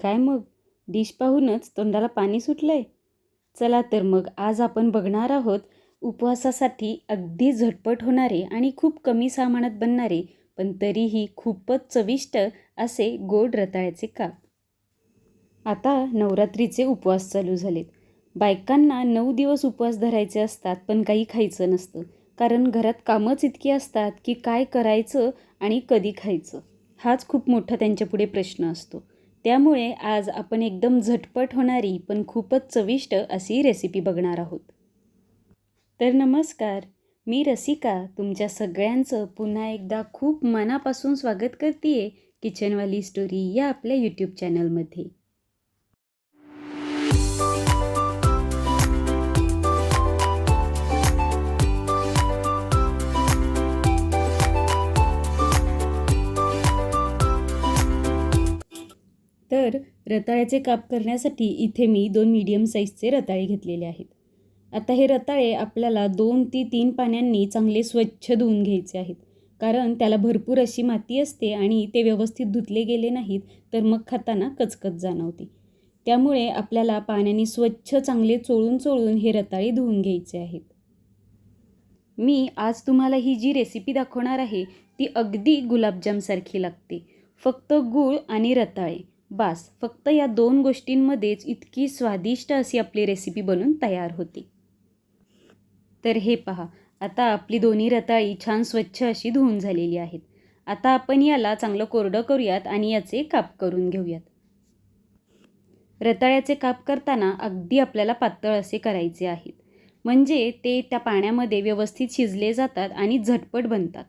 काय मग? डिश पाहूनच तोंडाला पाणी सुटलंय. चला तर मग आज आपण बघणार आहोत उपवासासाठी अगदी झटपट होणारे आणि खूप कमी सामानात बनणारे पण तरीही खूपच चविष्ट असे गोड रताळ्याचे काप. आता नवरात्रीचे उपवास चालू झालेत. बायकांना नऊ दिवस उपवास धरायचे असतात पण काही खायचं नसतं. कारण घरात कामच इतकी असतात की काय करायचं आणि कधी खायचं. हाच खूप मोठा त्यांच्यापुढे प्रश्न असतो. त्यामुळे आज आपण एकदम झटपट होणारी पण खूपच चविष्ट अशी रेसिपी बघणार आहोत. तर नमस्कार मी रसिका तुमच्या सगळ्यांचं पुन्हा एकदा खूप मनापासून स्वागत करते किचनवाली स्टोरी या आपल्या यूट्यूब चॅनलमध्ये तर रताळ्याचे काप करण्यासाठी इथे मी दोन मीडियम साईजचे रताळे घेतलेले आहेत. आता हे रताळे आपल्याला दोन ते तीन पाण्यांनी चांगले स्वच्छ धुवून घ्यायचे आहेत. कारण त्याला भरपूर अशी माती असते आणि ते व्यवस्थित धुतले गेले नाहीत तर मग खाताना कचकच जाणवते. त्यामुळे आपल्याला पाण्याने स्वच्छ चांगले चोळून चोळून हे रताळे धुवून घ्यायचे आहेत. मी आज तुम्हाला ही जी रेसिपी दाखवणार आहे ती अगदी गुलाबजामसारखी लागते. फक्त गूळ आणि रताळे. बास फक्त या दोन गोष्टींमध्येच इतकी स्वादिष्ट अशी आपली रेसिपी बनून तयार होते. तर हे पहा आता आपली दोन्ही रताळी छान स्वच्छ अशी धुवून झालेली आहेत. आता आपण याला चांगलं कोरडं करूयात आणि याचे काप करून घेऊयात. रताळ्याचे काप करताना अगदी आपल्याला पातळ असे करायचे आहेत. म्हणजे ते त्या पाण्यामध्ये व्यवस्थित शिजले जातात आणि झटपट बनतात.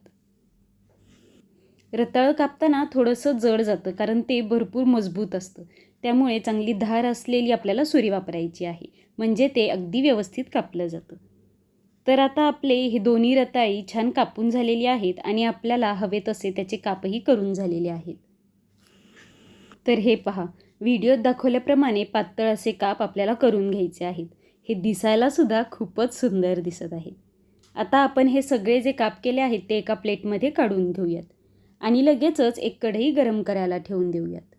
रताळं कापताना थोडंसं जड जातं कारण ते भरपूर मजबूत असतं. त्यामुळे चांगली धार असलेली आपल्याला सुरी वापरायची आहे. म्हणजे ते अगदी व्यवस्थित कापलं जातं. तर आता आपले हे दोन्ही रताळी छान कापून झालेली आहेत आणि आपल्याला हवे तसे त्याचे कापही करून झालेले आहेत. तर हे पहा व्हिडिओत दाखवल्याप्रमाणे पातळ असे काप आपल्याला करून घ्यायचे आहेत. हे दिसायलासुद्धा खूपच सुंदर दिसत आहे. आता आपण हे सगळे जे काप केले आहेत ते एका प्लेटमध्ये काढून घेऊयात. आणि लगेचच एक कढई गरम करायला ठेवून देऊयात.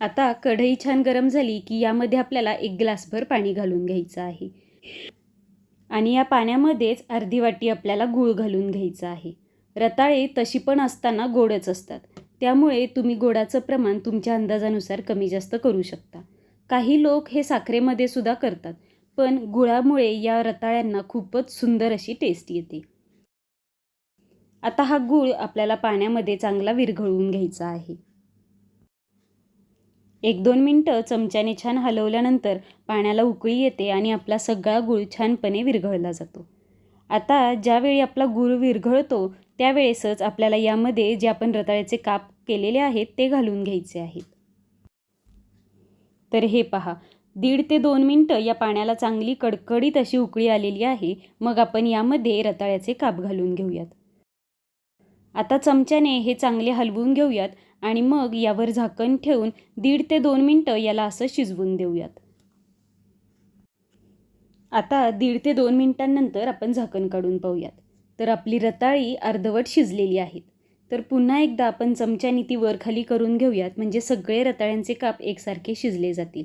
आता कढई छान गरम झाली की यामध्ये आपल्याला एक ग्लासभर पाणी घालून घ्यायचं आहे. आणि या पाण्यामध्येच अर्धी वाटी आपल्याला गूळ घालून घ्यायचं आहे. रताळे तशी पण असताना गोडच असतात. त्यामुळे तुम्ही गोडाचं प्रमाण तुमच्या अंदाजानुसार कमी जास्त करू शकता. काही लोक हे साखरेमध्ये सुद्धा करतात पण गुळामुळे या रताळ्यांना खूपच सुंदर अशी टेस्ट येते. आता हा गूळ आपल्याला पाण्यामध्ये चांगला विरघळवून घ्यायचा आहे. एक दोन मिनटं चमच्याने छान हलवल्यानंतर पाण्याला उकळी येते आणि आपला सगळा गूळ छानपणे विरघळला जातो. आता ज्यावेळी आपला गूळ विरघळतो त्यावेळेसच आपल्याला यामध्ये जे आपण रताळ्याचे काप केलेले आहेत ते घालून घ्यायचे आहेत. तर हे पहा दीड ते दोन मिनटं या पाण्याला चांगली कडकडीत अशी उकळी आलेली आहे मग आपण यामध्ये रताळ्याचे काप घालून घेऊयात. आता चमच्याने हे चांगले हलवून घेऊयात आणि मग यावर झाकण ठेवून दीड ते दोन मिनटं याला असं शिजवून देऊयात. आता दीड ते दोन मिनटांनंतर आपण झाकण काढून पाहूयात. तर आपली रताळी अर्धवट शिजलेली आहेत. तर पुन्हा एकदा आपण चमच्याने ती वरखाली करून घेऊयात म्हणजे सगळे रताळ्यांचे काप एकसारखे शिजले जातील.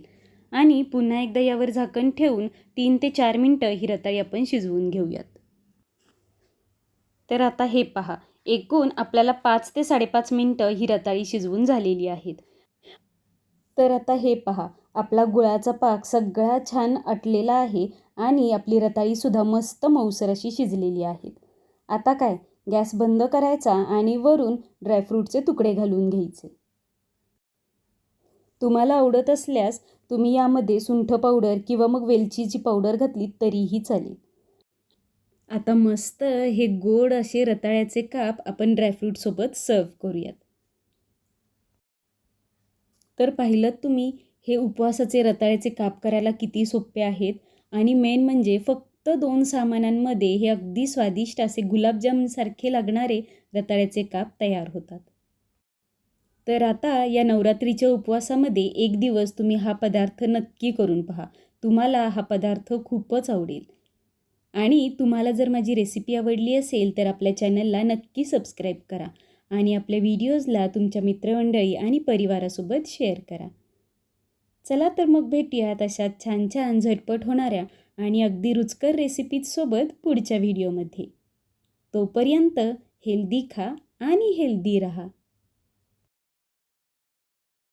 आणि पुन्हा एकदा यावर झाकण ठेवून तीन ते चार मिनटं ही रताळी आपण शिजवून घेऊयात. तर आता हे पहा एकूण आपल्याला पाच ते साडेपाच मिनटं ही रताळी शिजवून झालेली आहेत. तर आता हे पहा आपला गुळाचा पाक सगळा छान अटलेला आहे आणि आपली रताळीसुद्धा मस्त मऊसर अशी शिजलेली आहेत आता काय गॅस बंद करायचा आणि वरून ड्रायफ्रूटचे तुकडे घालून घ्यायचे. तुम्हाला आवडत असल्यास तुम्ही यामध्ये सुंठ पावडर किंवा मग वेलचीची पावडर घातली तरीही चालेल. आता मस्त हे गोड असे रताळ्याचे काप आपण ड्रायफ्रूटसोबत सर्व करूयात. तर पाहिलं तुम्ही हे उपवासाचे रताळ्याचे काप करायला किती सोपे आहेत आणि मेन म्हणजे फक्त दोन सामानांमध्ये हे अगदी स्वादिष्ट असे गुलाबजामसारखे लागणारे रताळ्याचे काप तयार होतात. तर आता या नवरात्रीच्या उपवासामध्ये एक दिवस तुम्ही हा पदार्थ नक्की करून पहा. तुम्हाला हा पदार्थ खूपच आवडेल. आणि तुम्हाला जर माझी रेसिपी आवडली असेल तर आपल्या चॅनलला नक्की सबस्क्राईब करा आणि आपल्या व्हिडिओजला तुमच्या मित्रमंडळी आणि परिवारासोबत शेअर करा. चला तर मग भेटूयात अशा छान छान झटपट होणाऱ्या आणि अगदी रुचकर रेसिपीजसोबत पुढच्या व्हिडिओमध्ये तोपर्यंत हेल्दी खा आणि हेल्दी रहा.